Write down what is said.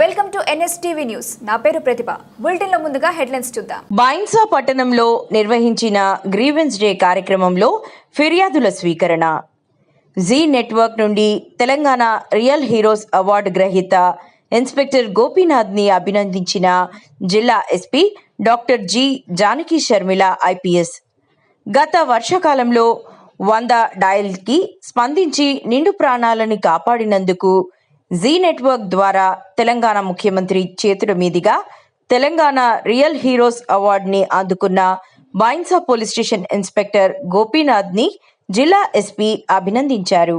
Welcome to NSTV news. నా పేరు ప్రతిభ. బులెటిన్లో ముందుగా హెడ్లైన్స్ చూద్దాం. బైన్సా పట్టణంలో నిర్వహించిన గ్రీవెన్స్ డే కార్యక్రమంలో ఫిర్యాదుల స్వీకరణ. జీ నెట్వర్క్ నుండి తెలంగాణ రియల్ హీరోస్ అవార్డు గ్రహీత ఇన్స్పెక్టర్ గోపీనాథ్ని అభినందించిన జిల్లా SP doctor G Janaki Sharmila IPS. గత వర్షాకాలంలో వంద డయల్కి స్పందించి నిండు ప్రాణాలను కాపాడినందుకు జీ నెట్వర్క్ ద్వారా తెలంగాణ ముఖ్యమంత్రి చేతుల మీదుగా తెలంగాణ రియల్ హీరోస్ అవార్డుని అందుకున్న బాయిన్సా పోలీస్ స్టేషన్ ఇన్స్పెక్టర్ గోపీనాథ్ని జిల్లా ఎస్పీ అభినందించారు.